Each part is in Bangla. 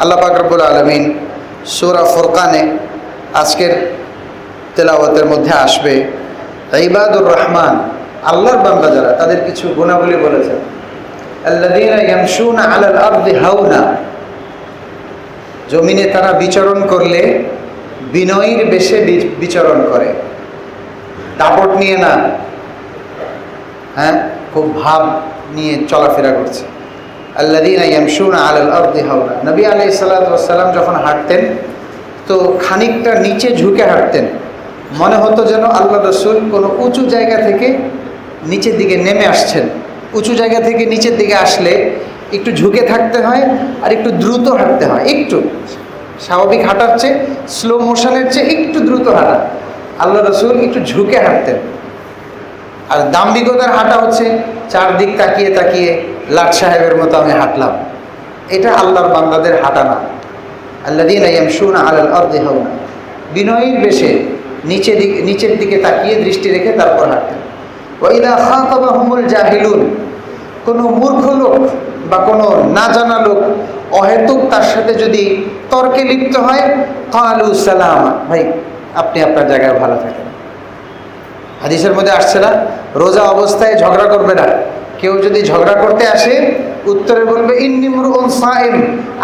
আল্লাহ পাক রব্বুল আলমিন সুরা ফুরকানে আজকের তেলাওয়াতের মধ্যে আসবে, ইবাদুর রহমান, আল্লাহর বান্দা যারা, তাদের কিছু গুণাবলী বলেছেন। হাওনা, জমিনে তারা বিচরণ করলে বিনয়ীর বেশে বিচরণ করে। দাপট নিয়ে না হ্যাঁ খুব ভাব নিয়ে চলাফেরা করছে। আল্লাদিন ইয়ামশুনা আলাল আরদি হাওলা। নবী ওয়াস সালাম যখন হাঁটতেন, তো খানিকটা নিচে ঝুঁকে হাঁটতেন। মনে হতো যেন আল্লাহ রসুল কোনো উঁচু জায়গা থেকে নিচের দিকে নেমে আসছেন। উঁচু জায়গা থেকে নিচের দিকে আসলে একটু ঝুঁকে থাকতে হয় আর একটু দ্রুত হাঁটতে হয়। একটু। স্বাভাবিক হাঁটার চেয়ে স্লো মোশনের চেয়ে একটু দ্রুত হাঁটা। আল্লাহ রসুল একটু ঝুঁকে হাঁটতেন। আর দাম্ভিকতার হাঁটা হচ্ছে চারদিক তাকিয়ে তাকিয়ে লাট সাহেবের মতো আমি হাঁটলাম। এটা আল্লাহর বান্দাদের হাঁটা না আল্লাদিন ইয়ামশুনা আলাল আরদি হাওনা। বিনয়ীর বেশে নিচে দিকে, নিচের দিকে তাকিয়ে দৃষ্টি রেখে তারপর হাঁটতেন। ওয়াইদা খাতাবাহুমুল জাহিলুন। কোনো মূর্খ লোক বা কোনো না জানা লোক অহেতুক তার সাথে যদি তর্কে লিপ্ত হয়, কালু সালাম। ভাই, আপনি আপনার জায়গায় ভালো থাকেন। হাদিসের মধ্যে আসছে না, রোজা অবস্থায় ঝগড়া করবে না। কেউ যদি ঝগড়া করতে আসে, উত্তরে বলবে ইন্নিমুর সাইম,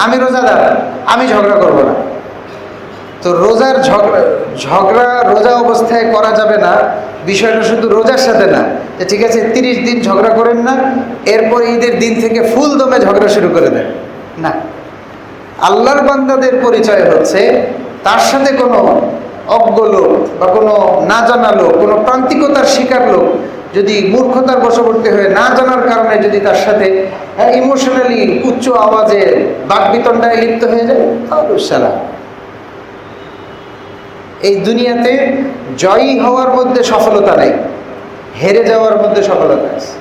আমি রোজাদার, আমি ঝগড়া করব না। তো রোজার ঝগড়া ঝগড়া রোজা অবস্থায় করা যাবে না, বিষয়টা শুধু রোজার সাথে না। যে ঠিক আছে, তিরিশ দিন ঝগড়া করেন না, এরপর ঈদের দিন থেকে ফুল দমে ঝগড়া শুরু করে দেন। না। আল্লাহর বান্দাদের পরিচয় হচ্ছে, তার সাথে কোনো অজ্ঞ লোক বা কোনো না জানা লোক, কোনো প্রান্তিকতার শিকার লোক যদি মূর্খতার বশবর্তী হয়ে না জানার কারণে যদি তার সাথে ইমোশনালি উচ্চ আওয়াজে বাকবিতণ্ডায় লিপ্ত হয়ে যায়, তাহলে এই দুনিয়াতে জয়ী হওয়ার মধ্যে সফলতা নেই, হেরে যাওয়ার মধ্যে সফলতা আছে।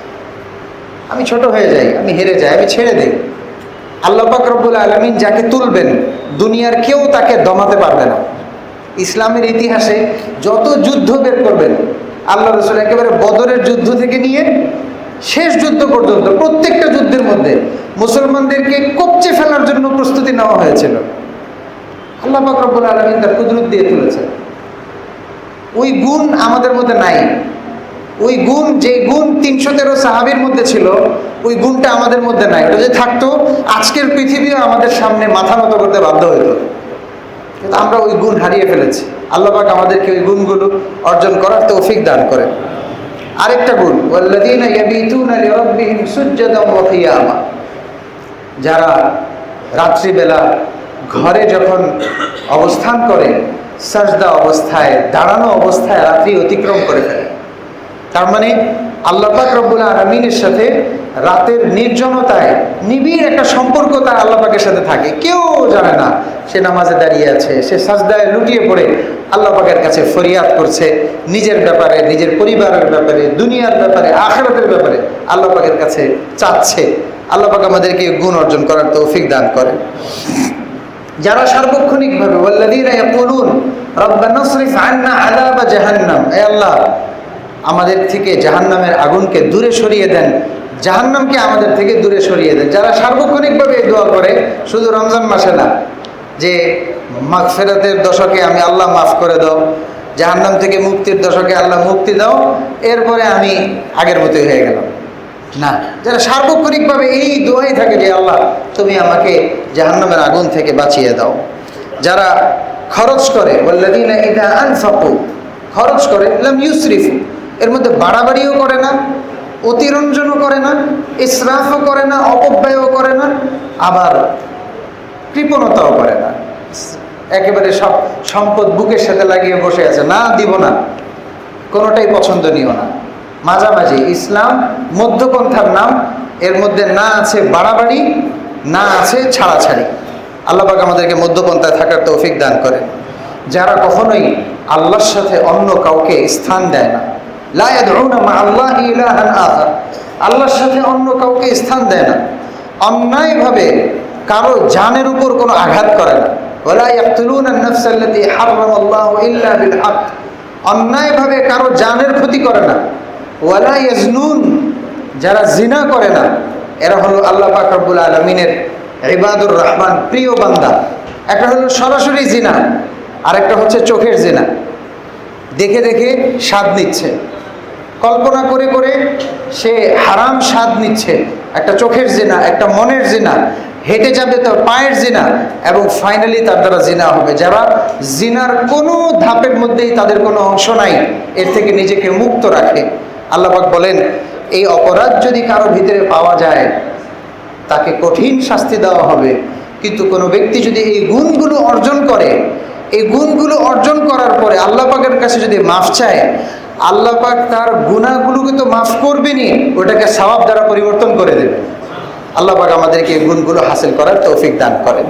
আমি ছোট হয়ে যাই, আমি হেরে যাই, আমি ছেড়ে দিই। আল্লাহ পাক রব্বুল আলমিন যাকে তুলবেন, দুনিয়ার কেউ তাকে দমাতে পারবে না। ইসলামের ইতিহাসে যত যুদ্ধ বের করবেন আল্লাহ রসুল একেবারে বদরের যুদ্ধ থেকে নিয়ে শেষ যুদ্ধ পর্যন্ত, প্রত্যেকটা যুদ্ধের মধ্যে মুসলমানদেরকে কপচে ফেলার জন্য প্রস্তুতি নেওয়া হয়েছিল। আল্লাহ পাক রব্বুল আলমিন তার কুদরত দিয়ে তুলেছে ওই গুণ আমাদের মধ্যে নাই। ওই গুণ যে গুণ তিনশো তেরো সাহাবির মধ্যে ছিল, ওই গুণটা আমাদের মধ্যে নাই। ওটা যে থাকতো, আজকের পৃথিবীও আমাদের সামনে মাথা নত করতে বাধ্য হতো কিন্তু আমরা ওই গুণ হারিয়ে ফেলেছি। আল্লাহ পাক আমাদেরকে ওই গুণগুলো অর্জন করার তৌফিক দান করেন। আরেকটা গুণ যারা রাত্রিবেলা ঘরে যখন অবস্থান করে, সাজদা অবস্থায়, দাঁড়ানো অবস্থায় রাত্রি অতিক্রম করে ফেলে। তার মানে আল্লাহ পাক রব্বুল আলমিনের সাথে রাতের নির্জনতায় নিবিড় একটা সম্পর্ক তার আল্লাহ পাকের সাথে থাকে। কেউ জানে না সে নামাজে দাঁড়িয়ে আছে, সে সাজদায় লুটিয়ে পড়ে আল্লাহ পাকের কাছে ফরিয়াদ করছে। নিজের ব্যাপারে, নিজের পরিবারের ব্যাপারে, দুনিয়ার ব্যাপারে, আখেরাতের ব্যাপারে আল্লাহ পাকের কাছে চাচ্ছে। আল্লাহ পাক আমাদেরকে গুণ অর্জন করার তৌফিক দান করে। যারা সার্বক্ষণিকভাবে আযাবা জাহান্নাম। হে আল্লাহ, আমাদের থেকে জাহান্নামের আগুনকে দূরে সরিয়ে দেন। জাহান্নামকে আমাদের থেকে দূরে সরিয়ে দেয় যারা সার্বক্ষণিকভাবে এই দোয়া করে, শুধু রমজান মাসে না, যে মাগফিরাতের দশকে আমি আল্লাহ মাফ করে দাও, জাহান্নাম থেকে মুক্তির দশকে আল্লাহ মুক্তি দাও, এরপরে আমি আগের মতোই হয়ে গেলাম। না, যারা সার্বক্ষণিকভাবে এই দোয়াই থাকে যে আল্লাহ, তুমি আমাকে জাহান্নামের আগুন থেকে বাঁচিয়ে দাও। যারা খরচ করে বললাদিন এটা আনফাকু, খরচ করে, লাম ইউসরিফু, এর মধ্যে বাড়াবাড়িও করে না অতিরঞ্জনও করে না, ইসরাফও করে না, অপব্যয়ও করে না, আবার কৃপণতাও করে না। একেবারে সব সম্পদ বুকের সাথে লাগিয়ে বসে আছে, না, দিব না। কোনোটাই পছন্দনীয় না। মাঝামাঝি, ইসলাম, মধ্যপন্থার নাম, এর মধ্যে না আছে বাড়াবাড়ি, না আছে ছাড়াছাড়ি। আল্লাহবাক আমাদেরকে মধ্যপন্থায় থাকার তৌফিক দান করে যারা কখনোই আল্লাহর সাথে অন্য কাউকে স্থান দেয় না। আল্লাহর সাথে অন্য কাউকে স্থান দেয় না। অন্যায়ভাবে কারও জানের উপর কোনো আঘাত করে না। অন্যায়ভাবে কারও জানের ক্ষতি করে না। ওয়ালা ইয়াজনুন, যারা জিনা করে না, এরা হলো আল্লাহ পাক রব্বুল আলমিনের ইবাদুর রহমান, প্রিয় বান্দা। একটা হলো সরাসরি জিনা, আরেকটা হচ্ছে চোখের জিনা। দেখে দেখে স্বাদ নিচ্ছে। কল্পনা করে করে সে হারাম স্বাদ নিচ্ছে। একটা চোখের জেনা, একটা মনের জেনা, হেঁটে যাবে তার পায়ের জিনা, এবং ফাইনালি তার দ্বারা জিনা হবে। যারা জিনার কোনো ধাপের মধ্যেই তাদের কোনো অংশ নাই, এর থেকে নিজেকে মুক্ত রাখে। আল্লাহবাক বলেন, এই অপরাধ যদি কারও ভিতরে পাওয়া যায়, তাকে কঠিন শাস্তি দেওয়া হবে। কিন্তু কোনো ব্যক্তি যদি এই গুণগুলো অর্জন করে, এই গুণগুলো অর্জন করার পরে আল্লাহ পাকের কাছে যদি মাফ চায় আল্লাহ পাক তার গুণাগুলোকে তো মাফ করবেনি ওটাকে স্বভাব দ্বারা পরিবর্তন করে দেবে। আল্লাহ পাক আমাদেরকে গুণগুলো হাসিল করার তৌফিক দান করেন।